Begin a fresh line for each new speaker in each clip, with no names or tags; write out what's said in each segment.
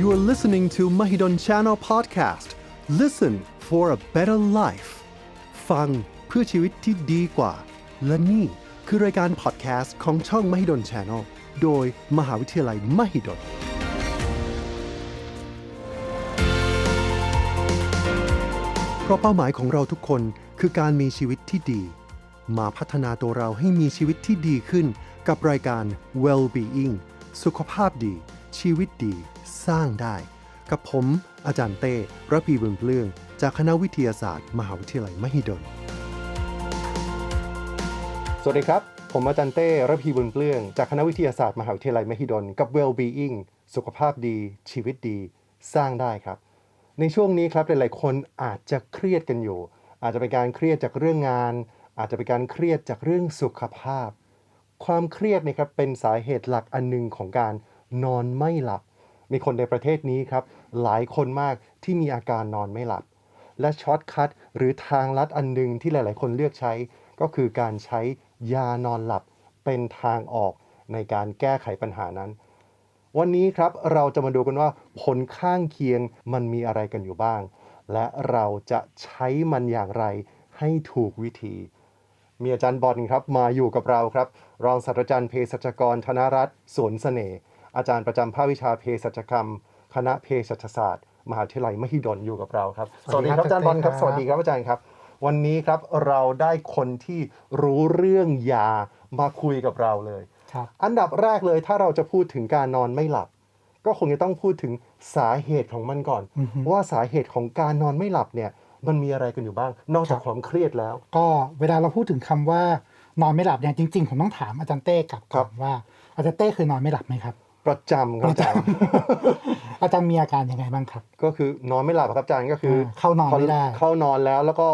You are listening to Mahidol Channel Podcast. Listen for a better life. ฟังเพื่อชีวิตที่ดีกว่า และนี่คือรายการพอดแคสต์ของช่อง Mahidol Channel โดยมหาวิทยาลัย Mahidol เพราะเป้าหมายของเราทุกคนคือการมีชีวิตที่ดี มาพัฒนาตัวเราให้มีชีวิตที่ดีขึ้น กับรายการ Well-being สุขภาพดี ชีวิตดี สร้างได้ กับผม อาจารย์เต้ระพีบุญเปลื้อง จากคณะวิทยาศาสตร์ มหาวิทยาลัยมหิดล สวัสดีครับ ผมอาจารย์เต้ระพีบุญเปลื้อง จากคณะวิทยาศาสตร์ มหาวิทยาลัยมหิดล กับ Well-being สุขภาพดี ชีวิตดี สร้างได้ครับ ในช่วงนี้ครับหลาย ๆ คนอาจจะเครียดกันอยู่ อาจจะเป็นการเครียดจากเรื่องงาน อาจจะเป็นการเครียดจากเรื่องสุขภาพ ความเครียดเนะครับเป็นสาเหตุหลักอันหนึ่งของการนอนไม่หลับ มีคนในประเทศนี้ครับหลายคนมากที่มีอาการนอนไม่หลับ และช็อตคัทหรือทางลัดอันหนึงที่หลาย ๆ คนเลือกใช้ ก็คือการใช้ยานอนหลับเป็นทางออกในการแก้ไขปัญหานั้น วันนี้ครับเราจะมาดูกันว่าผลข้างเคียงมันมีอะไรกันอยู่บ้าง และเราจะใช้มันอย่างไรให้ถูกวิธี มีอาจารย์บอลครับมาอยู่กับเราครับ รองศาสตราจารย์เภสัชกรธนรัตน์สวนเสน่ห์ อาจารย์ประจำภาควิชาเภสัชกรรม คณะเภสัชศาสตร์ มหาวิทยาลัยมหิดลอยู่กับเราครับ
สวัสดีครับ
อาจารย์บอลครับ
ครับ
สวัสดีครับอาจารย์ครับ วันนี้ครับเราได้คนที่รู้เรื่องยามาคุยกับเราเลย
ครับ
อันดับแรกเลยถ้าเราจะพูดถึงการนอนไม่หลับ ก็คงจะต้องพูดถึงสาเหตุของมันก่อน ว่าสาเหตุของการนอนไม่หลับเนี่ยมันมีอะไรกันอยู่บ้าง นอกจากความเครียดแล้ว
ก็เวลาเราพูดถึงคำว่านอนไม่หลับเนี่ยจริงๆผมต้องถามอาจารย์เต้กลับ
ครั
ก่อบนว่าอาจารย์เต้เคยนอนไม่หลับไหมครับ
ประจำครับอาจารย์
อาจารย์มีอาการยังไงบ้างครับ
ก็คือนอนไม่หลับครับอาจารย์ก็คืออา
เข้านอนไม่ได้
เข้านอนแล้วแล้วก็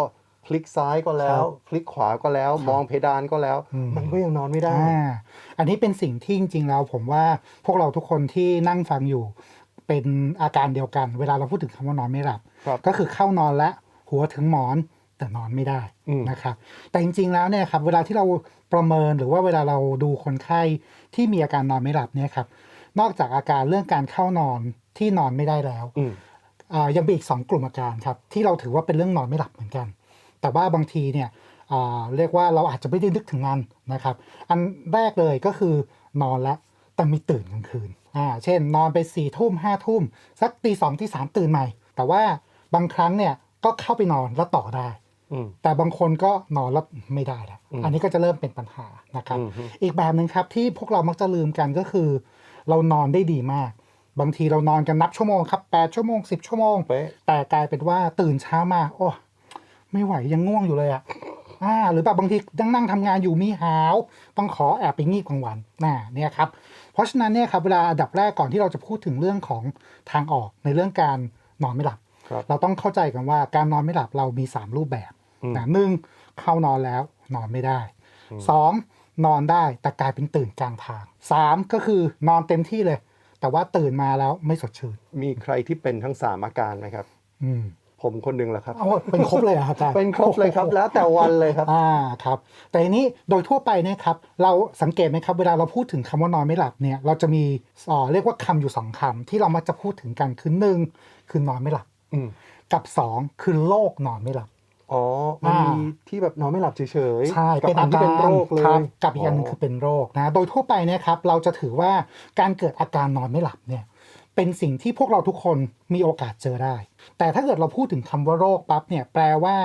พลิกซ้ายก็แล้
ควรับ
พลิกขวาก็แล้ว มองเพดานก็แล้ว
อืม
มันก็ยังนอนไม่ได้
อ่าอันนี้เป็นสิ่งที่จริงๆแล้วผมว่าพวกเราทุกคนที่นั่งฟังอยู่ เป็นอาการเดียวกัน เวลาเราพูดถึงคำว่านอนไม่หลับ
ครับ
ก็คือเข้านอนแล้วหัวถึงหมอนแต่นอนไม่ได้
อืม
นะครับแต่จริงๆแล้วเนี่ยครับเวลาที่เราประเมินหรือว่าเวลาเราดูคนไข้ที่มีอาการนอนไม่หลับเนี่ยครับ นอกจากอาการเรื่องการเข้านอนที่นอนไม่ได้แล้ว
อืม
อ่ายังมีอีก 2 กลุ่มอาการครับที่เราถือว่าเป็นเรื่องนอนไม่หลับเหมือนกัน แต่ว่าบางทีเนี่ยอ่าเรียกว่าเราอาจจะไม่ได้นึกถึงมันนะครับ อันแรกเลยก็คือนอนแล้วแต่มีตื่นกลางคืนอ่าเช่น นอนไป4ี่ทุ่มห้าทุ่มสักตีสองตีสามตื่นใหม่ แต่ว่าบางครั้งเนี่ยก็เข้าไปนอนแล้วต่อได้
อืม
แต่บางคนก็นอนแล้วไม่ได้แล้ว
อืม
อันนี้ก็จะเริ่มเป็นปัญหานะครับ
อืมฮึ
อีกแบบหนึ่งครับที่พวกเรามักจะลืมกันก็คือ เรานอนได้ดีมาก บางทีเรานอนกันนับชั่วโมงครับ8ชั่วโมง10ชั่วโมง
เป๊ะ
แต่กลายเป็นว่าตื่นเช้ามาโอ้ไม่ไหวยังง่วงอยู่เลยอะอ่าหรือแบบบางทีนั่งนั่งทำงานอยู่มีหาว ต้องขอแอบไปงีบกลางวันน่ะเนี่ยครับเพราะฉะนั้นเนี่ยครับเวลาอันดับแรกก่อนที่เราจะพูดถึงเรื่องของทางออกในเรื่องการนอนไม่หลับ
ครับ
เราต้องเข้าใจกันว่าการนอนไม่หลับเรามี 3 รูปแบบ
อืม
นะหนึ่งเข้านอนแล้วนอนไม่ได้สอง นอนได้แต่กลายเป็นตื่นกลางทางสามก็คือนอนเต็มที่เลย แต่ว่าตื่นมาแล้วไม่สดชื่น
มีใครที่เป็นทั้งสามอาการไหมครับ
อืม
ผมคนหนึ่งแหละครับ
เอาเป็นครบเลยเหรอครับอาจารย์
เป็นครบเลยครับแล้วแต่วันเลยครับ
อ่าครับ แต่ทีนี้โดยทั่วไปเนี่ยครับเราสังเกตไหมครับเวลาเราพูดถึงคำว่านอนไม่หลับเนี่ยเราจะมีเอ่อเรียกว่าคำอยู่สองคำที่เรามักจะพูดถึงกันคือหนึ่งคือนอนไม่หลับ
อืม
กับสองคือโรคนอนไม่หลับ
อ๋อ มัน
อ่ามี
มีที่แบบนอนไม่หลับเฉยๆ
ใช่
กับ
เป็น
อั
อาน
ที่
การ
เป็นโรคเลย
ครับกับอีกอันหนึงคือเป็นโรคนะโดยทั่วไปเนะครับ เราจะถือว่าการเกิดอาการนอนไม่หลับเนี่ยเป็นสิ่งที่พวกเราทุกคนมีโอกาสเจอได้ แต่ถ้าเกิดเราพูดถึงคำว่าโรคปั๊บเนี่ยแปลว่า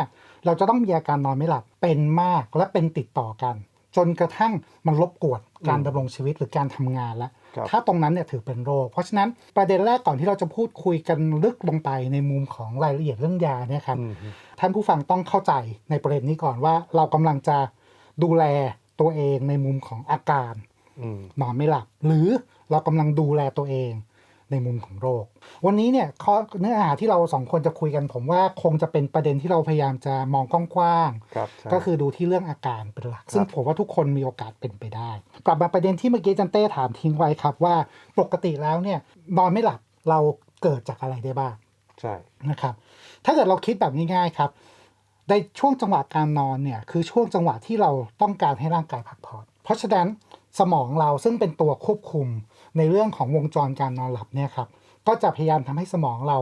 เราจะต้องมีอาการนอนไม่หลับเป็นมากและเป็นติดต่อกัน จนกระทั่งมันรบกวนการดำรงชีวิตหรือการทำงานแล้ว
ครับ
ถ้าตรงนั้นเนี่ยถือเป็นโรค เพราะฉะนั้นประเด็นแรกก่อนที่เราจะพูดคุยกันลึกลงไปในมุมของรายละเอียดเรื่องยาเนี่ยครับ
อืม
ท่านผู้ฟังต้องเข้าใจในประเด็นนี้ก่อนว่าเรากำลังจะดูแลตัวเองในมุมของอาการ
อืม
นอนไม่หลับ หรือเรากำลังดูแลตัวเอง ในมุมของโรค วันนี้เนี่ยข้อเนื้อหาที่เราสองคนจะคุยกัน ผมว่าคงจะเป็นประเด็นที่เราพยายามจะมองกว้างๆ
ครับใช่
ก็คือดูที่เรื่องอาการเป็นหลัก ซึ่งผมว่าทุกคนมีโอกาสเป็นไปได้ กลับมาประเด็นที่เมื่อกี้อาจันเต้ถามทิ้งไว้ครับว่าปกติแล้วเนี่ยนอนไม่หลับเราเกิดจากอะไรได้บ้าง
ใช่
นะครับ ถ้าเกิดเราคิดแบบง่ายๆครับในช่วงจังหวะการนอนเนี่ยคือช่วงจังหวะที่เราต้องการให้ร่างกายพักผ่อนเพราะฉะนั้นสมองเราซึ่งเป็นตัวควบคุม ในเรื่องของวงจรการนอนหลับเนี่ยครับก็จะพยายามทำให้สมองเรา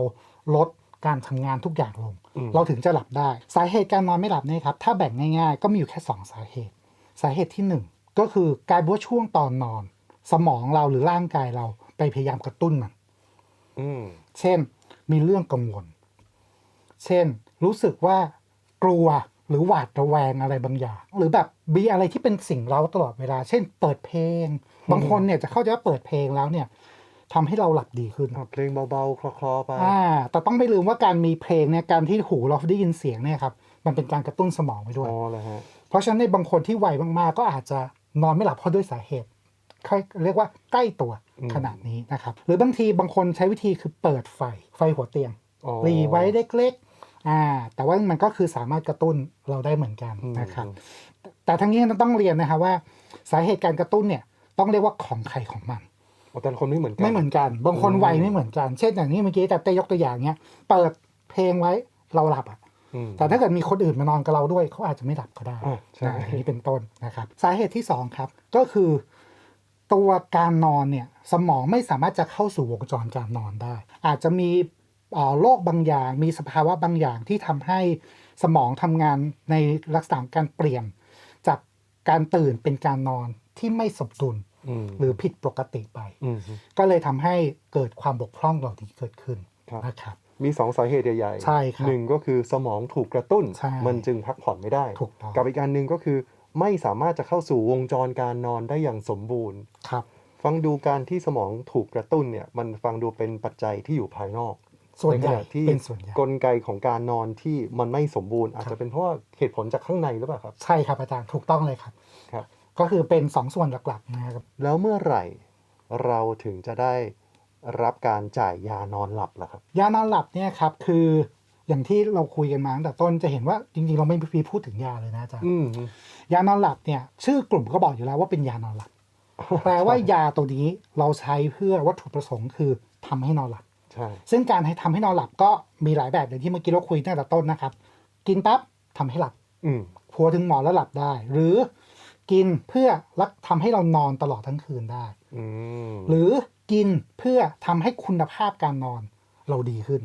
ลดการทำงานทุกอย่างลง
อืม
เราถึงจะหลับได้ สาเหตุการนอนไม่หลับเนี่ยครับถ้าแบ่งง่าย ๆ ก็มีอยู่แค่ 2 สาเหตุ สาเหตุที่ 1 ก็คือกลายเป็นว่าช่วงตอนนอน สมองเราหรือร่างกายเราไปพยายามกระตุ้นมัน
อืม
เช่น มีเรื่องกังวล เช่น รู้สึกว่ากลัวหรือหวาดระแวงอะไรบางอย่าง หรือแบบ มีอะไรที่เป็นสิ่งเร้าตลอดเวลา เช่น เปิดเพลง บางคนเนี่ยจะเข้าใจว่าเปิดเพลงแล้วเนี่ยทำให้เราหลับดีขึ้น
อะเพลงเบาๆ คลอๆไป
อ่าแต่ต้องไม่ลืมว่าการมีเพลงเนี่ยการที่หูเราได้ยินเสียงเนี่ยครับมันเป็นการกระตุ้นสมองไปด้วย
อ๋อเลยฮะ
เพราะฉะนั้นในบางคนที่ไวมากๆ ก็อาจจะนอนไม่หลับเพราะด้วยสาเหตุค่อยเรียกว่าใกล้ตัว
อืม
ขนาดนี้นะครับ หรือบางทีบางคนใช้วิธีคือเปิดไฟไฟหัวเตียง
อ๋อ
รีไว้เล็กๆอ่าแต่ว่ามันก็คือสามารถกระตุ้นเราได้เหมือนกัน
อืม
นะครับ แต่ทั้งนี้ต้องเรียนนะครับว่า สาเหตุการกระตุ้นเนี่ยต้องเรียกว่าของใครของมัน
อ๋อแต่ละคนไม่เหมือนกัน
ไม่เหมือนกัน บางคน
อืม
ไวไม่เหมือนกัน เช่นอย่างนี้เมื่อกี้แต่เต้ยกตัวอย่างเนี้ยเปิดเพลงไว้เราหลับอะ
อืม
แต่ถ้าเกิดมีคนอื่นมานอนกับเราด้วยเขาอาจจะไม่หลับก็ได้
อ่าใช่
นะอันนี้เป็นต้นนะครับ สาเหตุที่สองครับ ก็คือ ตัวการนอนเนี่ยสมองไม่สามารถจะเข้าสู่วงจรการนอนได้ อาจจะมีเอ่อโรคบางอย่าง มีสภาวะบางอย่างที่ทำให้สมองทำงานในลักษณะของการเปลี่ยนจา กการตื่นเป็นการนอนที่ไม่สมดุล
อืม
หรือผิดปกติไป
อืม
ก็เลยทำให้เกิดความบกพร่องเหล่านี้เกิดขึ้น
ครับ
นะครับ
มีสองสาเหตุใหญ่ๆ
ใช่ครับ
หนึ่งก็คือสมองถูกกระตุ้น
ใช่
มันจึงพักผ่อนไม่ได้
ถูกต้อง
กับอีกอันหนึ่งก็คือไม่สามารถจะเข้าสู่วงจรการนอนได้อย่างสมบูรณ์
ครับ
ฟังดูการที่สมองถูกกระตุ้นเนี่ยมันฟังดูเป็นปัจจัยที่อยู่ภายนอก
ส่วนใหญ่
ขณะที่
เป็นส่วนใหญ่
กลไกของการนอนที่มันไม่สมบูรณ์ อาจ
ครั
จะ
บ
เป็นเพราะว่าเหตุผลจากข้างในหรือเปล่าครับ
ใช่ครับอาจารย์ถูกต้องเลยครับ
ครับ
ก็คือเป็นสองส่วนหลักๆนะครับ
แล้วเมื่อไหร่เราถึงจะได้รับการจ่ายยานอนหลับล่ะครับ
ยานอนหลับเนี่ยครับคืออย่างที่เราคุยกันมาตั้งแต่ต้นจะเห็นว่าจริงๆ เราไม่มีพูดถึงยาเลยนะอาจารย์
อืม
ยานอนหลับเนี่ยชื่อกลุ่มก็บอกอยู่แล้วว่าเป็นยานอนหลับแปลว่ายาตัวนี้เราใช้เพื่อวัตถุประสงค์คือทำให้นอนหลับ
ใช่
ซึ่งการให้ทำให้นอนหลับก็มีหลายแบบอย่างที่เมื่อกี้เราคุยตั้งแต่ต้นนะครับ กินปั๊บทำให้หลับ
อืม
พัวถึงหมอนแล้วหลับได้ หรือกินเพื่อรักทำให้เรานอนตลอดทั้งคืนได้
อืม
หรือกินเพื่อทำให้คุณภาพการนอนเราดีขึ้น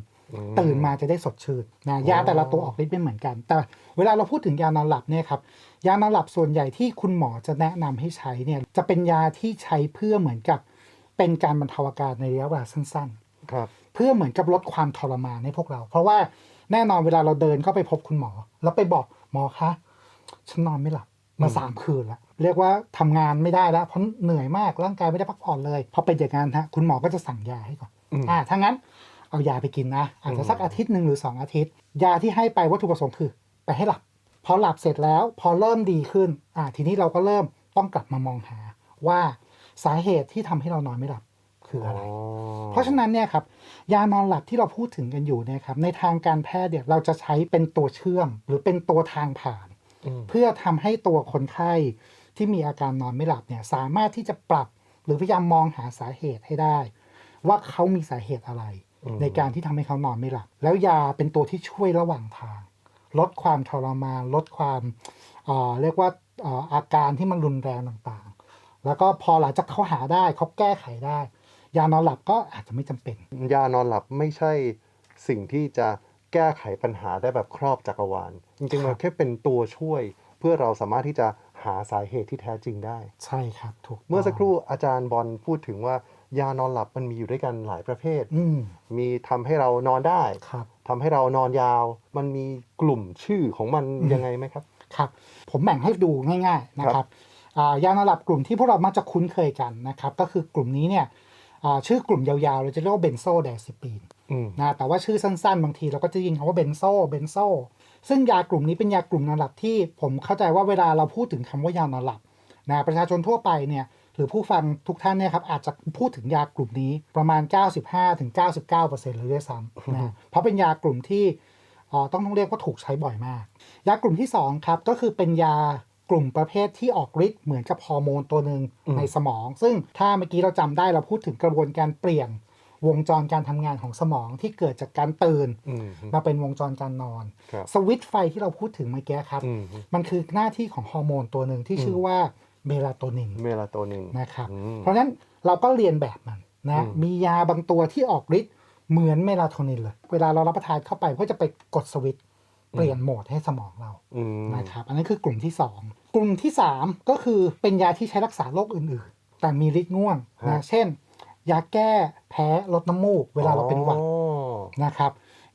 ตื่นมาจะได้สดชื่นนะยาแต่ละตัวออกฤทธิ์ไม่เหมือนกัน แต่เวลาเราพูดถึงยานอนหลับเนี่ยครับยานอนหลับส่วนใหญ่ที่คุณหมอจะแนะนำให้ใช้เนี่ยจะเป็นยาที่ใช้เพื่อเหมือนกับเป็นการบรรเทาอาการในระยะเวลาสั้น
ครับ
ๆเพื่อเหมือนกับลดความทรมานให้พวกเรา เพราะว่าแน่นอนเวลาเราเดินเข้าไปพบคุณหมอ แล้วไปบอกหมอคะฉันนอนไม่หลับมาสามคืนแล้วเรียกว่าทำงานไม่ได้แล้วเพราะเหนื่อยมากร่างกายไม่ได้พักผ่อนเลยพอเป็นอย่างนั้นฮะคุณหมอก็จะสั่งยาให้ก่อน
อืม
อ่าถ้างั้นเอายาไปกินนะอาจจะสักอาทิตย์หนึ่งหรือสองอาทิตย์ ยาที่ให้ไปวัตถุประสงค์คือ ไปให้หลับ พอหลับเสร็จแล้ว พอเริ่มดีขึ้นอ่าทีนี้เราก็เริ่มต้องกลับมามองหาว่าสาเหตุที่ทำให้เรานอนไม่หลับ คืออะไร เพราะฉะนั้นเนี่ยครับยานอนหลับที่เราพูดถึงกันอยู่เนี่ยครับในทางการแพทย์เนี่ยเราจะใช้เป็นตัวเชื่อม หรือเป็นตัวทางผ่าน
อืม
เพื่อทำให้ตัวคนไข้ที่มีอาการนอนไม่หลับเนี่ยสามารถที่จะปรับหรือพยายามมองหาสาเหตุให้ได้ ว่าเขามีสาเหตุอะไร
อืม
ในการที่ทำให้เขานอนไม่หลับ แล้วยาเป็นตัวที่ช่วยระหว่างทาง ลดความทรมานลดความเอ่อเรียกว่าเอ่ออาการที่มันรุนแรงต่างๆ แล้วก็พอหลังจากเขาหาได้เขาแก้ไขได้ ยานอนหลับก็อาจจะไม่จำเป็น
ยานอนหลับไม่ใช่สิ่งที่จะแก้ไขปัญหาได้แบบครอบจักรวาล จริงๆ
ครั
มั
บ
นแค่เป็นตัวช่วย เพื่อเราสามารถที่จะหาสาเหตุที่แท้จริงได้
ใช่ครับถูกต้อง
เมื่อสักครู่อาจารย์บอลพูดถึงว่ายานอนหลับมันมีอยู่ด้วยกันหลายประเภท
อืม
มีทำให้เรานอนได้
ครับ
ทำให้เรานอนยาว มันมีกลุ่มชื่อของมันยังไงไหมครับ
ครับ ผมแบ่งให้ดูง่าย ๆนะค
ครั
รับบอ่ายานอนหลับกลุ่มที่พวกเรามักจะคุ้นเคยกันนะครับ ก็คือกลุ่มนี้เนี่ยอ่า ชื่อกลุ่มยาวๆ เราจะเรียกว่าเบนโซไดซิปีน
อืม
นะแต่ว่าชื่อสั้นๆ บางทีเราก็จะยิงคำว่าเบนโซเบนโซซึ่งยากลุ่มนี้เป็นยากลุ่มนอนหลับที่ผมเข้าใจว่าเวลาเราพูดถึงคำว่ายานอนหลับนะประชาชนทั่วไปเนี่ยหรือผู้ฟังทุกท่านเนี่ยครับอาจจะพูดถึงยากลุ่มนี้ประมาณ 95-99%เลยด้วยซ้ำนะเพราะเป็นยากลุ่มที่เอ่อต้องต้องเรียกว่าถูกใช้บ่อยมาก ยากลุ่มที่สองครับก็คือเป็นยาก ลุ่มประเภทที่ออกฤทธิ์เหมือนกับฮอร์โมนตัวหนึ่ง
อืม
ในสมอง ซึ่งถ้าเมื่อกี้เราจำได้เราพูดถึงกระบวนการเปลี่ยนวงจรการทำงานของสมองที่เกิดจากการตื่น
อืม
มาเป็นวงจรการนอน
ครับ
สวิตช์ไฟที่เราพูดถึงเมื่อกี้ครับ
อืม
มันคือหน้าที่ของฮอร์โมนตัวหนึ่งที่ชื่อว่าเมลาโทนิน
เมลาโทนิน
นะครับ
อืม
เพราะฉะนั้นเราก็เรียนแบบมันนะ
อืม
มียาบางตัวที่ออกฤทธิ์เหมือนเมลาโทนินเลย เวลาเรารับประทานเข้าไปก็จะไปกดสวิตช์เปลี่ยนโหมดให้สมองเรา
อืม
นะครับอันนั้นคือกลุ่มที่ 2 กลุ่มที่ 3 ก็คือเป็นยาที่ใช้รักษาโรคอื่นๆ แต่มีฤทธิ์ง่วงนะเช่น ยาแก้แพ้ลดน้ำมูก เวลาเราเป็นหวัด
อ๋อ
นะครับ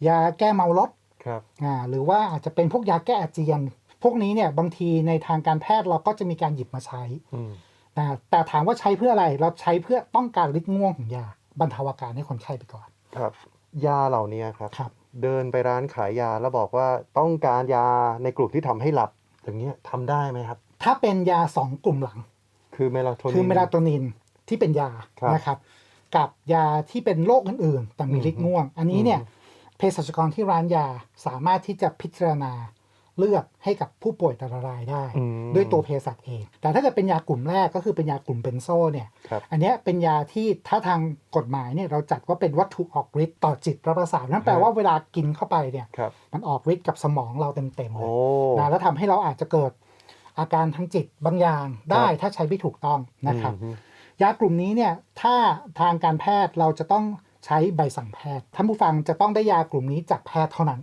ยาแก้เมารถ
ครับ
อ่าหรือว่าอาจจะเป็นพวกยาแก้อาเจียน พวกนี้เนี่ยบางทีในทางการแพทย์เราก็จะมีการหยิบมาใช้
อืม
นะแต่ถามว่าใช้เพื่ออะไรเราใช้เพื่อต้องการฤทธิ์ง่วงของยาบรรเทาอาการให้คนไข้ไปก่อน
ครับ ยาเหล่านี้ครับ
ครับ
เดินไปร้านขายยาแล้วบอกว่าต้องการยาในกลุ่มที่ทำให้หลับ อย่างเงี้ยทำได้ไหมครับ
ถ้าเป็นยาสองกลุ่มหลัง
คือเมลาโทนิน
คือเมลาโทนินที่เป็นยา
ครับ
นะครับ กับยาที่เป็นโรคอื่นๆ แต่มีฤทธิ์ง่วง อันนี้เนี่ยเภสัชกรที่ร้านยาสามารถที่จะพิจารณา เลือกให้กับผู้ป่วยแต่ละรายได้
อืม
ด้วยตัวเภสัชเอง แต่ถ้าเกิดเป็นยากลุ่มแรกก็คือเป็นยากลุ่มเบนโซเนี่ย
ครับ
อันเนี้ยเป็นยาที่ถ้าทางกฎหมายเนี่ยเราจัดว่าเป็นวัตถุออกฤทธิ์ต่อจิตประสาทนั่นแปลว่าเวลากินเข้าไปเนี่ย
ครับ
มันออกฤทธิ์กับสมองเราเต็มๆเล
โอ้
ยนะแล้วทำให้เราอาจจะเกิดอาการทางจิตบางอย่างได้
ครับ
ถ้าใช้ไม่ถูกต้องนะครับ
อืม
ยากลุ่มนี้เนี่ยถ้าทางการแพทย์เราจะต้องใช้ใบสั่งแพทย์ท่านผู้ฟังจะต้องได้ยากลุ่มนี้จากแพทย์เท่านั้น
ม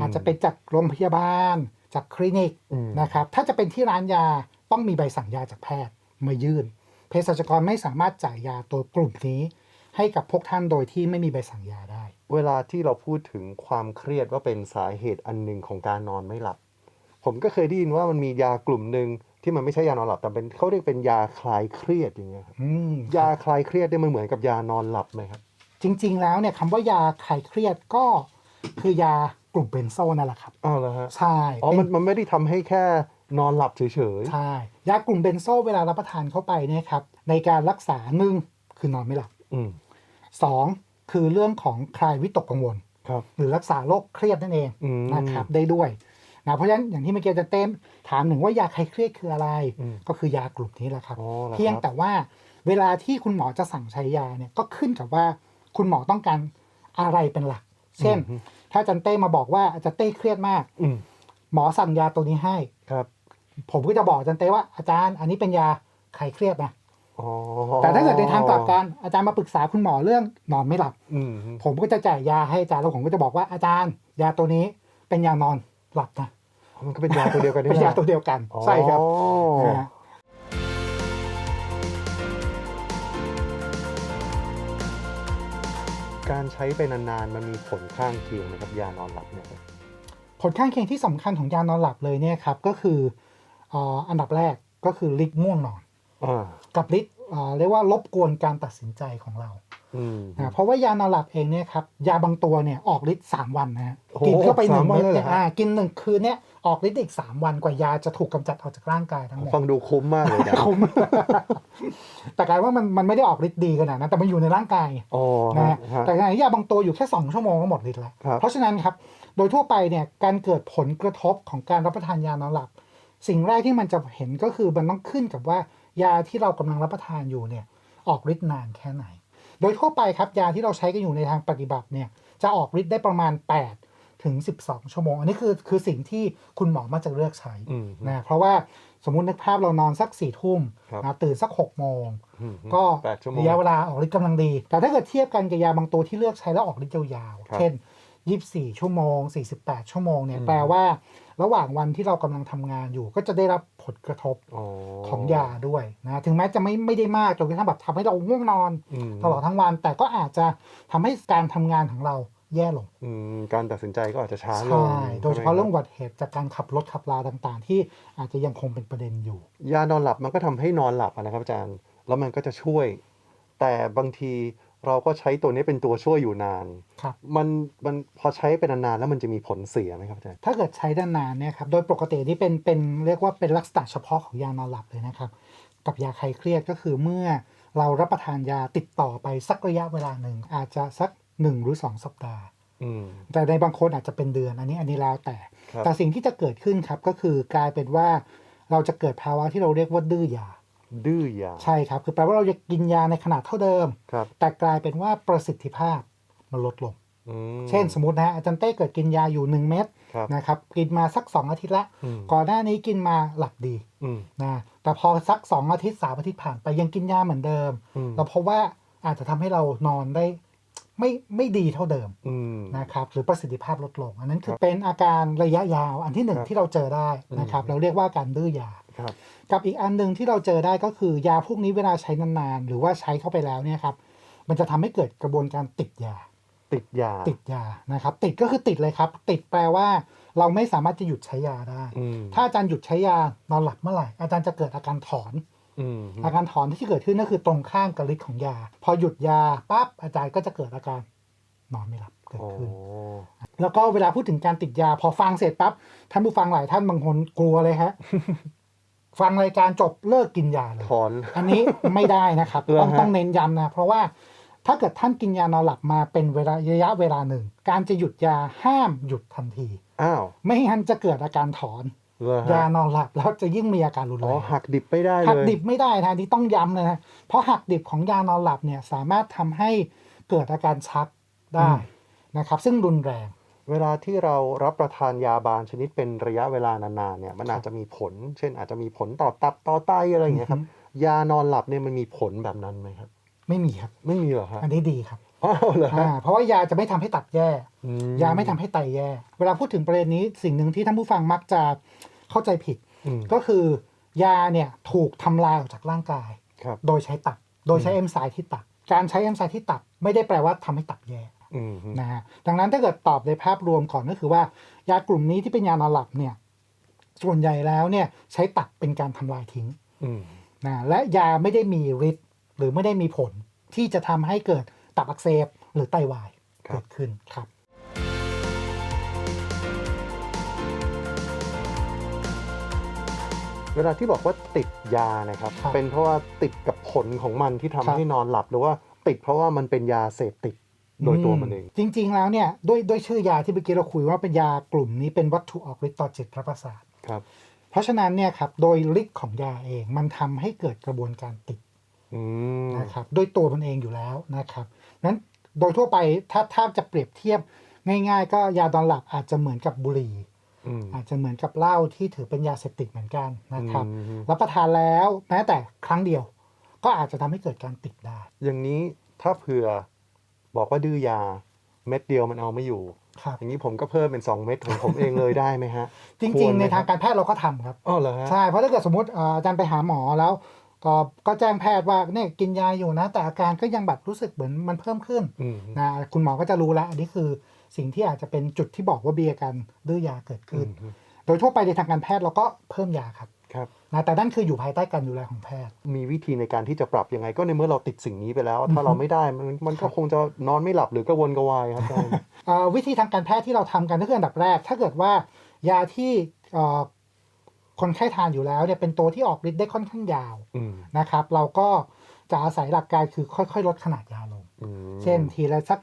อาจจะเป็นจากโรงพยาบาล จากคลินิก
อืม
นะครับ ถ้าจะเป็นที่ร้านยาต้องมีใบสั่งยาจากแพทย์มายื่นเภสัชกรไม่สามารถจ่ายยาตัวกลุ่มนี้ ให้กับพวกท่านโดยที่ไม่มีใบสั่งยาได้
เวลาที่เราพูดถึงความเครียดว่าเป็นสาเหตุอันหนึ่งของการนอนไม่หลับ ผมก็เคยได้ยินว่ามันมียากลุ่มหนึ่งที่มันไม่ใช่ยานอนหลับแต่เป็นเขาเรียกเป็นยาคลายเครียดอย่างเงี้ยครับ
อืม
ยาคลายเครียดเนี่ยมันเหมือนกับยานอนหลับไหมครับ
จริง ๆ แล้วเนี่ยคำว่ายาคลายเครียดก็คือยา กลุ่มเบนโซนั่นแหละครับ
อ้าวแล้วฮะ
ใช่
อ๋อ
เป็
มันมันไม่ได้ทำให้แค่นอนหลับเฉย
ใช่ยากลุ่มเบนโซเวลารับประทานเข้าไปเนี่ยครับในการรักษาหนึ่งคือนอนไม่หลับ
ๆอืม
สองคือเรื่องของคลายวิตกกังวล
ครับ
หรือรักษาโรคเครียดนั่นเอง
อืม
นะครับได้ด้วยนะเพราะฉะนั้นอย่างที่เมื่อกี้อาจะเต้มถามหนึ่งว่ายาคลายเครียดคืออะไร
อืม
ก็คือยากลุ่มนี้แหละครับ
อ๋อหรอ
เพียง
ครับ
แต่ว่าเวลาที่คุณหมอจะสั่งใช้ยาเนี่ยก็ขึ้นกับว่าคุณหมอต้องการอะไรเป็นหลัก เช่น ถ้าอาจันเต้มาบอกว่าอาจารย์เต้เครียดมาก
อืม
หมอสั่งยาตัวนี้ให้
ครับ
ผมก็จะบอกอาจารย์เต้ว่าอาจารย์อันนี้เป็นยาคลายเครียดนะ
อ๋อ
แต่ถ้าเกิดในทางกลับกันอาจารย์มาปรึกษาคุณหมอเรื่องนอนไม่หลับ
อืม
ผมก็จะจ่ายยาให้อาจารย์แล้วผมก็จะบอกว่าอาจารย์ ยาตัวนี้เป็นยานอนหลับนะ
มันก็เป็นยาตัวเดียวกันนี่
เป็น
แหละ
ยาตัวเดียวกัน ใช่ครับ
อ๋อ
นะฮะ
การใช้ไปนานๆ มันมีผลข้างเคียงไหมครับยานอนหลับเนี่ยครับ
ผลข้างเคียงที่สำคัญของยานอนหลับเลยเนี่ยครับก็คือเอ่ออันดับแรกก็คือฤทธิ์ง่วงนอน
อ่า
กับฤทธิ์เอ่อเรียกว่ารบกวนการตัดสินใจของเรา
อืม
นะเพราะว่ายานอนหลับเองเนี่ยครับยาบางตัวเนี่ยออกฤทธิ์สามวันนะฮะ
โอ้โห
กินเข้าไปหนึ่ง
สามวัน
เม็ด
เลยเหรอ
เนี่ยอ่ากินหนึ่งคืนเนี่ยออกฤทธิ์อีกสามวันกว่ายาจะถูกกำจัดออกจากร่างกายทั้งหมด
ฟังดูคุ้มมากเลยนะ
คุ้มแต่กลายว่ามันมันไม่ได้ออกฤทธิ์ดีขนาดนั้นแต่มันอยู่ในร่างกาย
อ๋อ
นะ
ฮะ
ฮะ
ฮะ
แต่ขณะที่ยาบางตัวอยู่แค่สองชั่วโมงก็หมดฤทธิ์แล้ว
ครับ
เพราะฉะนั้นครับโดยทั่วไปเนี่ยการเกิดผลกระทบของการรับประทานยานอนหลับ สิ่งแรกที่มันจะเห็นก็คือมันต้องขึ้นกับว่ายาที่เรากำลังรับประทานอยู่เนี่ยออกฤทธิ์นานแค่ไหน โดยทั่วไปครับยาที่เราใช้กันอยู่ในทางปฏิบัติเนี่ยจะออกฤทธิ์ได้ประมาณ 8 ถึง 12 ชั่วโมง อันนี้คือคือสิ่งที่คุณหมอมักจะเลือกใช้
อืม
นะเพราะว่า สมมุตินึกภาพเรานอนสักสี่ทุ่ม
ครับ
นะตื่นสัก6โมง
อืม
ก็
แปดชั่วโมง
ระยะเวลาออกฤทธิ์กำลังดี แต่ถ้าเกิดเทียบกันกับยาบางตัวที่เลือกใช้แล้วออกฤทธิ์ยาว
ครับ
ๆเช่น 24 ชั่วโมง 48 ชั่วโมงเนี่ย
อืม
แปลว่า ระหว่างวันที่เรากำลังทำงานอยู่ ก็จะได้รับผลกระทบ
อ๋อ
ของยาด้วยนะถึงแม้จะไม่ไม่ได้มากจนกระทั่งแบบทำให้เราง่วงนอน
อืม
ตลอดทั้งวัน แต่ก็อาจจะทำให้การทำงานของเรา แย่ลง
อืมการตัดสินใจก็อาจจะช้าลง
ใช่ โดยเฉพาะ
ใช่ไหม
เรื่องอุบัติเหตุจากการขับรถขับลาต่างๆ ที่อาจจะยังคงเป็นประเด็นอยู่
ยานอนหลับมันก็ทำให้นอนหลับอะนะครับอาจารย์ แล้วมันก็จะช่วย แต่บางทีเราก็ใช้ตัวนี้เป็นตัวช่วยอยู่นาน
ครับ
มันมันพอใช้ไปนานๆแล้วมันจะมีผลเสียไหมครับอาจารย์
ถ้าเกิดใช้นานๆเนี่ยครับ โดยปกตินี่เป็นเป็นเรียกว่าเป็นลักษณะเฉพาะของยานอนหลับเลยนะครับ กับยาคลายเครียดก็คือเมื่อเรารับประทานยาติดต่อไปสักระยะเวลาหนึ่งอาจจะสัก หนึ่งหรือสองสัปดาห์
อืม
แต่ในบางคนอาจจะเป็นเดือน อันนี้อันนี้แล้วแต่
ครับ
แต่สิ่งที่จะเกิดขึ้นครับก็คือกลายเป็นว่าเราจะเกิดภาวะที่เราเรียกว่าดื้อยา
ดื้อยา
ใช่ครับ คือแปลว่าเราจะกินยาในขนาดเท่าเดิม
ครับ
แต่กลายเป็นว่าประสิทธิภาพมันลดลง
อืม
เช่นสมมตินะอาจารย์เต้เกิดกินยาอยู่ 1 เม็ด
ครับ
นะครับ กินมาสัก 2 อาทิตย์ละ
อืม
ก่อนหน้านี้กินมาหลับดี
อืม
นะแต่พอสัก 2 อาทิตย์3อาทิตย์ผ่านไปยังกินยาเหมือนเดิม
อืม
เราพบว่าอาจจะทำให้เรานอนได้ ไม่ไม่ดีเท่าเดิม
อืม
นะครับหรือประสิทธิภาพลดลง อันนั้นคือเป็นอาการระยะยาวอันที่หนึ่ง
ครับ
ที่เราเจอได้นะครับ
อืม
เราเรียกว่าการดื้อยา
ครับ
กับอีกอันหนึ่งที่เราเจอได้ก็คือยาพวกนี้เวลาใช้นานๆ หรือว่าใช้เข้าไปแล้วเนี่ยครับมันจะทำให้เกิดกระบวนการติดยา
ติดยา
ติดยานะครับ ติดก็คือติดเลยครับ ติดแปลว่า เราไม่สามารถจะหยุดใช้ยาได้
อืม
ถ้าอาจารย์หยุดใช้ยานอนหลับเมื่อไหร่อาจารย์จะเกิดอาการถอน
อืม
อาการถอนที่เกิดขึ้นก็คือตรงข้ามกับฤทธิ์ของยา พอหยุดยาปั๊บอาจารย์ก็จะเกิดอาการนอนไม่หลับเกิด
โอ้
ขึ้น แล้วก็เวลาพูดถึงการติดยา พอฟังเสร็จปั๊บท่านผู้ฟังหลายท่านบางคนกลัวเลยฮะ ฟังรายการจบเลิกกินยาเลย
ถอน
อันนี้ไม่ได้นะครับ
เหรอ
ต้อง
ฮะ
ต้องเน้นย้ำนะ เพราะว่าถ้าเกิดท่านกินยานอนหลับมาเป็นเวลาระยะเวลาหนึ่ง การจะหยุดยาห้ามหยุดทันที
อ้าว
ไม่งั้นจะเกิดอาการถอน
เหรอฮะ
ยานอนหลับแล้วจะยิ่งมีอาการรุน
อ๋
แร
องหักดิบไม่ได้เลย
หักดิบไม่ได้นะอันนี่ต้องย้ำเลยนะเพราะหักดิบของยานอนหลับเนี่ยสามารถทำให้เกิดอาการชักได้นะครับ ซึ่งรุนแรง
เวลาที่เรารับประทานยาบางชนิดเป็นระยะเวลานานๆเนี่ยมันอาจจะมีผล เช่นอาจจะมีผลต่อตับต่อไตอะไรอย่างเงี้ยครับยานอนหลับเนี่ยมันมีผลแบบนั้นไหมครับ
ไม่มีครับ
ไม่มีเหรอฮะ
อันนี้ดีครับ
อ้าวเหรอฮะ
อ่าเพราะว่ายาจะไม่ทำให้ตับแย่
อื
ยาไม่ทำให้ไตแย่ เวลาพูดถึงประเด็นนี้สิ่งหนึ่งที่ท่านผู้ฟังมักจะ เข้าใจผิด
อืม
ก็คือยาเนี่ยถูกทำลายออกจากร่างกาย
ครับ
โดยใช้ตับ โดยใช้เอนไซม์ที่ตับ การใช้เอนไซม์ที่ตับไม่ได้แปลว่าทำให้ตับแย่
อืม
นะฮะดังนั้นถ้าเกิดตอบในภาพรวมก่อนก็คือว่า ยากลุ่มนี้ที่เป็นยานอนหลับเนี่ยส่วนใหญ่แล้วเนี่ยใช้ตับเป็นการทำลายทิ้ง
อืม
นะและยาไม่ได้มีฤทธิ์หรือไม่ได้มีผลที่จะทำให้เกิดตับอักเสบหรือไตวาย
ครั
เกิ
บ
ดขึ้นครับ
เวลาที่บอกว่าติดยานะครับ
ครับ
เป็นเพราะว่าติดกับผลของมันที่ทำ
ครับ
ให้นอนหลับหรือว่าติดเพราะว่ามันเป็นยาเสพติดโดยตัวมันเอง
จริง ๆ แล้วเนี่ยด้วยด้วยชื่อยาที่เมื่อกี้เราคุยว่าเป็นยากลุ่มนี้เป็นวัตถุออกฤทธิ์ต่อจิตประสาท
ครับ
เพราะฉะนั้นเนี่ยครับโดยฤทธิ์ของยาเองมันทำให้เกิดกระบวนการติด
อืม
นะครับด้วยตัวมันเองอยู่แล้วนะครับนั้นโดยทั่วไปถ้าถ้าจะเปรียบเทียบง่าย ๆ ก็ยาดอนหลับอาจจะเหมือนกับบุหรี่
อืม
อาจจะเหมือนกับเหล้าที่ถือเป็นยาเสพติดเหมือนกันนะครับ
อืม
รับประทานแล้วแม้แต่ครั้งเดียว ก็อาจจะทำให้เกิดการติดได้
อย่างนี้ถ้าเผื่อบอกว่าดื้อยาเม็ดเดียวมันเอาไม่อยู่
ครับ
อย่างนี้ผมก็เพิ่มเป็น 2 เม็ดของผมเองเลยได้ไหมฮะ
จ
คว
ริง
ไหม
ๆในทาง
คบ
การแพทย์เราก็ทำครับ
อ๋อเหรอฮะ
ใช่เพราะถ้าเกิดสมมติเอ่ออาจารย์ไปหาหมอแล้ว ก็ก็แจ้งแพทย์ว่าเนี่ยกินยาอยู่นะ แต่อาการก็ยังแบบรู้สึกเหมือนมันเพิ่มขึ้น
อืม
นะคุณหมอก็จะรู้แล้วอันนี้คือ สิ่งที่อาจจะเป็นจุดที่บอกว่าเบียกันดื้อยาเกิดขึ้น
อืม
โดยทั่วไปในทางการแพทย์เราก็เพิ่มยาครับ
ครับ
นะแต่นั่นคืออยู่ภายใต้การดูแลของแพทย์
มีวิธีในการที่จะปรับยังไง ก็ในเมื่อเราติดสิ่งนี้ไปแล้ว ถ้าเราไม่ได้มันมันก็คงจะนอนไม่หลับหรือกระวนกระวายครับอาจารย์
เอ่อวิธีทางการแพทย์ที่เราทำกันก็คืออันดับแรก ถ้าเกิดว่ายาที่เอ่อคนไข้ทานอยู่แล้วเนี่ยเป็นตัวที่ออกฤทธิ์ได้ค่อนข้างยาว
อืม
นะครับ เราก็จะอาศัยหลักการคือค่อยๆ ลดขนาดยาลง
อืม
เช่นทีละสัก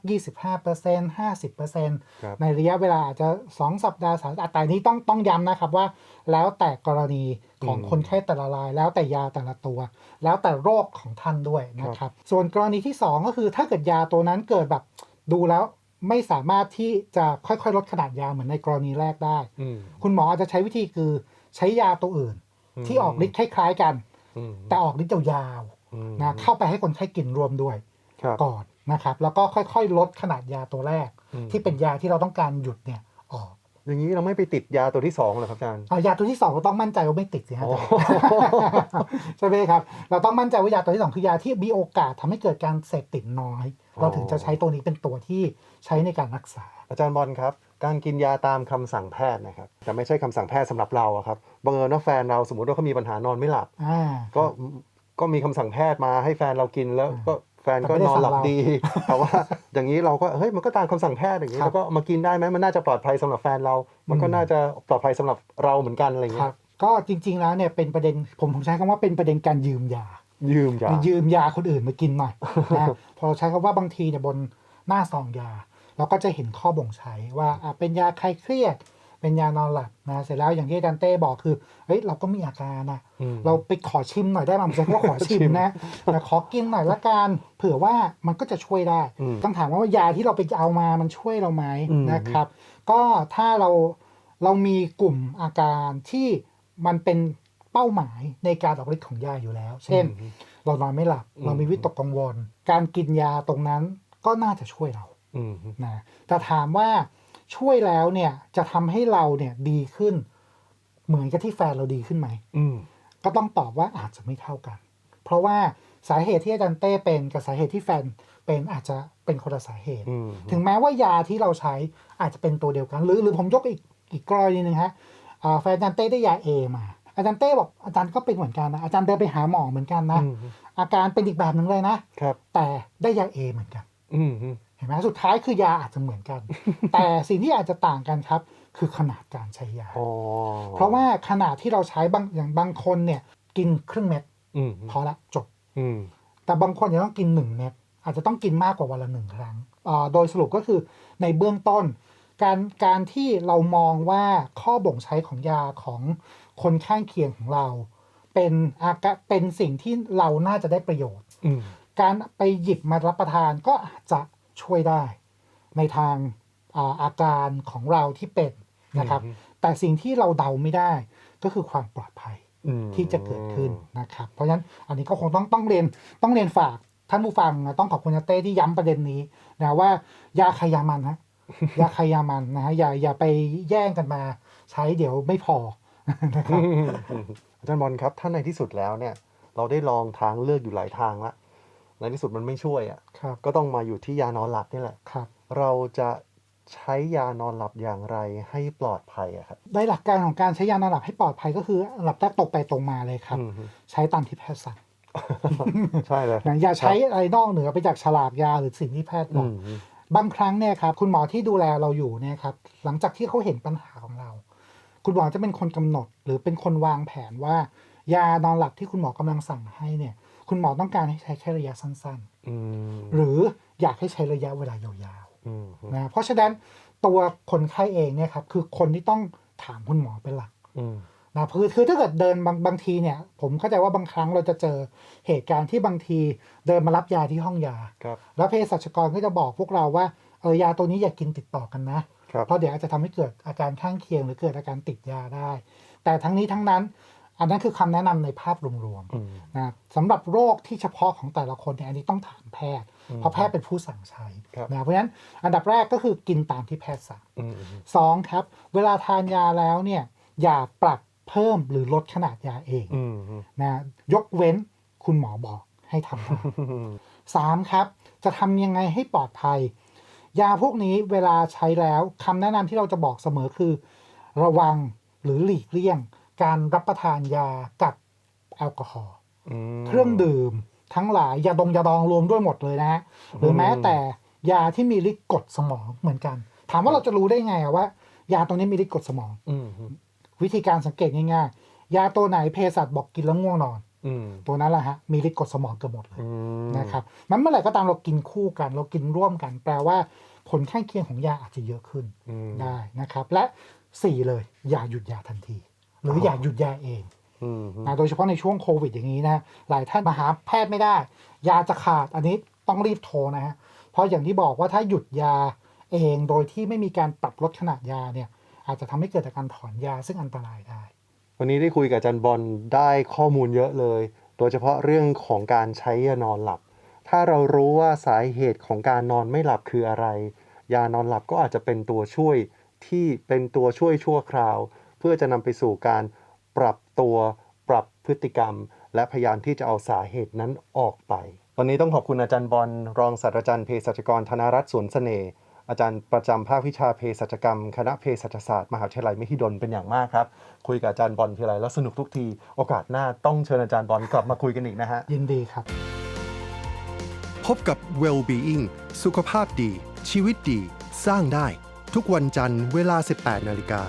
25% 50%
ครับ
ในระยะเวลาอาจจะ 2 สัปดาห์สามแต่นี้ต้องต้องย้ำนะครับว่า แล้วแต่กรณีของ
อืม
คนไข้แต่ละราย แล้วแต่ยาแต่ละตัว แล้วแต่โรคของท่านด้วยนะครับ ส่วนกรณีที่ 2 ก็คือถ้าเกิดยาตัวนั้นเกิดแบบดูแล้วไม่สามารถที่จะค่อยๆ ลดขนาดยาเหมือนในกรณีแรกได้
อืม
คุณหมออาจจะใช้วิธีคือใช้ยาตัวอื่น
อืม
ที่ออกฤทธิ์คล้ายๆกัน
อืม
แต่ออกฤทธิ์ยาว
อืม
ๆนะเข้าไปให้คนไข้กินรวมด้วย
ครับ
ก่อนนะครับ แล้วก็ค่อยๆ ลดขนาดยาตัวแรก
อืม
ที่เป็นยาที่เราต้องการหยุดเนี่ยออก
อย่างนี้เราไม่ไปติดยาตัวที่สองเหรอครับอาจารย์
เอายาตัวที่สองเราต้องมั่นใจว่าไม่ติดสิฮะ
อ๋อ
ใช่ไหมครับ เราต้องมั่นใจว่ายาตัวที่สองคือยาที่มีโอกาสทำให้เกิดการเสพติดน้อย เราถึงจะใช้ตัวนี้เป็นตัวที่ใช้ในการรักษา
อาจารย์บอลครับ การกินยาตามคำสั่งแพทย์นะครับแต่ไม่ใช่คำสั่งแพทย์สำหรับเราอะครับบังเอิญว่าแฟนเราสมมติว่าเขามีปัญหานอนไม่หลับ
อ่า
ก็ก็มีคำสั่งแพทย์มาให้แฟนเรากินแล้ว
อ่า
ก็แฟ นก็
แต่ไม่ได้
นอนหลับ
สั่งเรา
ดีแต่ว่าอย่างนี้เราก็เฮ้ยมันก็ตามคำสั่งแพทย์อย่างนี้
ครับ
แล้วก็มากินได้ไหมมันน่าจะปลอดภัยสำหรับแฟนเรา มันก็
อืม
น่าจะปลอดภัยสำหรับเราเหมือนกันอะไร
ค
เงี้
รั
ย
บก็จริง ๆแล้วเนี่ยเป็นประเด็นผมผมใช้คำว่าเป็นประเด็นการยืมยา
ยืมยา
ยืมยาคนอื่นมากินหน่อยนะพอเราใช้คำว่าบางทีเนี่ยบนหน้าซองยา เราก็จะเห็นข้อบ่งใช้ว่าอะเป็นยาคลายเครียด เป็นยานอนหลับนะเสร็จแล้วอย่างที่อาจารย์เต้บอกคือเฮ้ยเราก็มีอาการนะ
อืม
เราไปขอชิมหน่อยได้ไหมผมใช้คำว่าขอชิม
ชิม
นะแต่ขอกินหน่อยละกันเผื่อว่ามันก็จะช่วยได้
อืม
ต้องถามว่าว่ายาที่เราไปเอามามันช่วยเราไหม
อืม
นะครับ ก็ถ้าเราเรามีกลุ่มอาการที่มันเป็นเป้าหมายในการออกฤทธิ์ของยาอยู่แล้ว เช่น เรานอนไม่หลับ
อืม
เรามีวิตกกังวล การกินยาตรงนั้นก็น่าจะช่วยเรา
อืม
นะแต่ถามว่า ช่วยแล้วเนี่ยจะทำให้เราเนี่ยดีขึ้น เหมือนกับที่แฟนเราดีขึ้นไหม
อืม
ก็ต้องตอบว่าอาจจะไม่เท่ากัน เพราะว่าสาเหตุที่อาจารย์เต้เป็นกับสาเหตุที่แฟนเป็นอาจจะเป็นคนละสาเหตุ
อืม
ถึงแม้ว่ายาที่เราใช้อาจจะเป็นตัวเดียวกัน หรือหรือผมยกอีกอีกกรณีหนึ่งฮะอ่าแฟนอาจารย์เต้ได้ยาเอมา อาจารย์เต้บอกอาจารย์ก็เป็นเหมือนกันนะอาจารย์เดินไปหาหมอเหมือนกันนะ
อืม
อาการเป็นอีกแบบหนึ่งเลยนะ
ครับ
แต่ได้ยาเอเหมือนกัน
อืม
เห็นไหมสุดท้ายคือยาอาจจะเหมือนกัน แต่สิ่งที่อาจจะต่างกันครับ คือขนาดการใช้ยา
อ๋อ
เพราะว่าขนาดที่เราใช้บางอย่างบางคนเนี่ยกินครึ่งเม็ด
อืม
พอละจบ
อืม
แต่บางคนจะต้องกิน1เม็ดอาจจะต้องกินมากกว่าวันละหนึ่งครั้งอ่าโดยสรุปก็คือในเบื้องต้น การการที่เรามองว่าข้อบ่งใช้ของยาของคนข้างเคียงของเรา เป็นอาการเป็นสิ่งที่เราน่าจะได้ประโยชน์
อืม
การไปหยิบมารับประทานก็อาจจะ ช่วยได้ ในทางอาอาการของเราที่เป็นนะครับ แต่สิ่งที่เราเดาไม่ได้ก็คือความปลอดภัย
อืม
ที่จะเกิดขึ้นนะครับ เพราะฉะนั้นอันนี้ก็คงต้องต้องเรียนต้องเรียนฝากท่านผู้ฟังนะต้องขอบคุณอาเต้ที่ย้ำประเด็นนี้นะว่ายาใครยามันฮะยาใครยามันนะฮะอย่าอย่าไปแย่งกันมาใช้เดี๋ยวไม่พอนะครับ
อาจารย์บอลครับถ้าในที่สุดแล้วเนี่ย เราได้ลองทางเลือกอยู่หลายทางละ ในที่สุดมันไม่ช่วยอะ
ครับ
ก็ต้องมาอยู่ที่ยานอนหลับนี่แหละ
ครับ
เราจะใช้ยานอนหลับอย่างไรให้ปลอดภัยอะครับ
โดยหลักการของการใช้ยานอนหลับให้ปลอดภัยก็คือหลับแรกตกไปตรงมาเลยครับ
อืม
ใช้ตามที่แพทย์สั่ง
ใช่เลย
นะอย่าใช้อะไรนอกเหนือไปจากฉลากยาหรือสิ่งที่แพทย์บ
อื
อก
ม
บางครั้งเนี่ยครับคุณหมอที่ดูแลเราอยู่เนี่ยครับหลังจากที่เขาเห็นปัญหาของเรา คุณหมอจะเป็นคนกำหนด หรือเป็นคนวางแผนว่า ยานอนหลับที่คุณหมอกำลังสั่งให้เนี่ย คุณหมอต้องการให้ใช้แค่ระยะสั้น
อืม
ๆหรืออยากให้ใช้ระยะเวลายาว
อืม
ๆนะเพราะฉะนั้นตัวคนไข้เองเนี่ยครับคือคนที่ต้องถามคุณหมอเป็นหลัก
อืม
นะคือคือถ้าเกิดเดินบางบางทีเนี่ย ผมเข้าใจว่าบางครั้งเราจะเจอเหตุการณ์ที่บางทีเดินมารับยาที่ห้องยา
ครับ
แล้วเภสัชกรก็จะบอกพวกเราว่าเออยาตัวนี้อย่ากินติดต่อกันนะ
ครับ
เพราะเดี๋ยวอาจจะทำให้เกิดอาการข้างเคียงหรือเกิดอาการติดยาได้ แต่ทั้งนี้ทั้งนั้น อันนั้นคือคำแนะนำในภาพรวม
อืม
ๆนะสำหรับโรคที่เฉพาะของแต่ละคนเนี่ยอันนี้ต้องถามแพทย์ เพราะแพทย์เป็นผู้สั่งใช้
ครับ
นะเพราะฉะนั้นอันดับแรกก็คือกินตามที่แพทย์สั่ง
อืม
สองครับ เวลาทานยาแล้วเนี่ยอย่าปรับเพิ่มหรือลดขนาดยาเอง
อืมอืม
นะยกเว้นคุณหมอบอกให้ทำตามสามครับ จะทำยังไงให้ปลอดภัย ยาพวกนี้เวลาใช้แล้วคำแนะนำที่เราจะบอกเสมอคือ ระวังหรือหลีกเลี่ยง การรับประทานยากับแอลกอฮอล์
อืม
เครื่องดื่มทั้งหลายยาดองยาดองรวมด้วยหมดเลยนะฮะหรือแม้แต่ยาที่มีฤทธิ์กดสมองเหมือนกัน ถามว่าเราจะรู้ได้ไงอะว่า ยาตัวนี้มีฤทธิ์กดสมอง
อืมอืม
วิธีการสังเกตง่ายๆยาตัวไหนเภสัชบอกกินแล้วง่วงนอน
อืม
ตัวนั้นแหละฮะมีฤทธิ์กดสมองเกือบหมดเลย
อืม
นะครับมันเมื่อไหร่ก็ตามเรากินคู่กัน เรากินร่วมกัน แปลว่าผลข้างเคียงของยาอาจจะเยอะขึ้น
อืม
ได้นะครับ และสี่เลยอย่าหยุดยาทันที หรืออย่าหยุดยาเอง
อืม
นะโดยเฉพาะในช่วงโควิดอย่างนี้นะหลายท่านมาหาแพทย์ไม่ได้ ยาจะขาดอันนี้ต้องรีบโทรนะฮะเพราะอย่างที่บอกว่าถ้าหยุดยาเองโดยที่ไม่มีการปรับลดขนาดยาเนี่ย อาจจะทำให้เกิดอาการถอนยาซึ่งอันตรายได้
วันนี้ได้คุยกับอาจารย์บอลได้ข้อมูลเยอะเลย โดยเฉพาะเรื่องของการใช้ยานอนหลับ ถ้าเรารู้ว่าสาเหตุของการนอนไม่หลับคืออะไร ยานอนหลับก็อาจจะเป็นตัวช่วยที่เป็นตัวช่วยชั่วคราว เพื่อจะนำไปสู่การปรับตัวปรับพฤติกรรม และพยายามที่จะเอาสาเหตุนั้นออกไป วันนี้ต้องขอบคุณอาจารย์บอลรองศาสตราจารย์เภสัชกรธนรัตน์สวนเสน่ห์อาจารย์ประจำภาควิชาเภสัชกรรม คณะเภสัชศาสตร์มหาวิทยาลัยมหิดลเป็นอย่างมากครับ คุยกับอาจารย์บอลทีไรแล้วสนุกทุกที โอกาสหน้าต้องเชิญอาจารย์บอลกลับมาคุยกันอีกนะฮะ
ยินดีครับ
พบกับ Well-being สุขภาพดี ชีวิตดี สร้างได้ ทุกวันจันทร์เวลา 18 นาฬิกา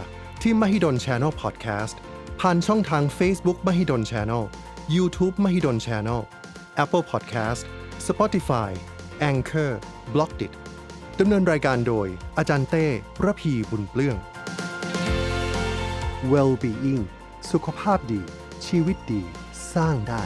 ที่ Mahidol Channel Podcast ผ่านช่องทาง Facebook Mahidol Channel YouTube Mahidol Channel Apple Podcast Spotify Anchor b l o c k d i t ดำเนินรายการโดย อาจารย์เต้ระพีบุญเปลื้อง Well-being สุขภาพดี ชีวิตดี สร้างได้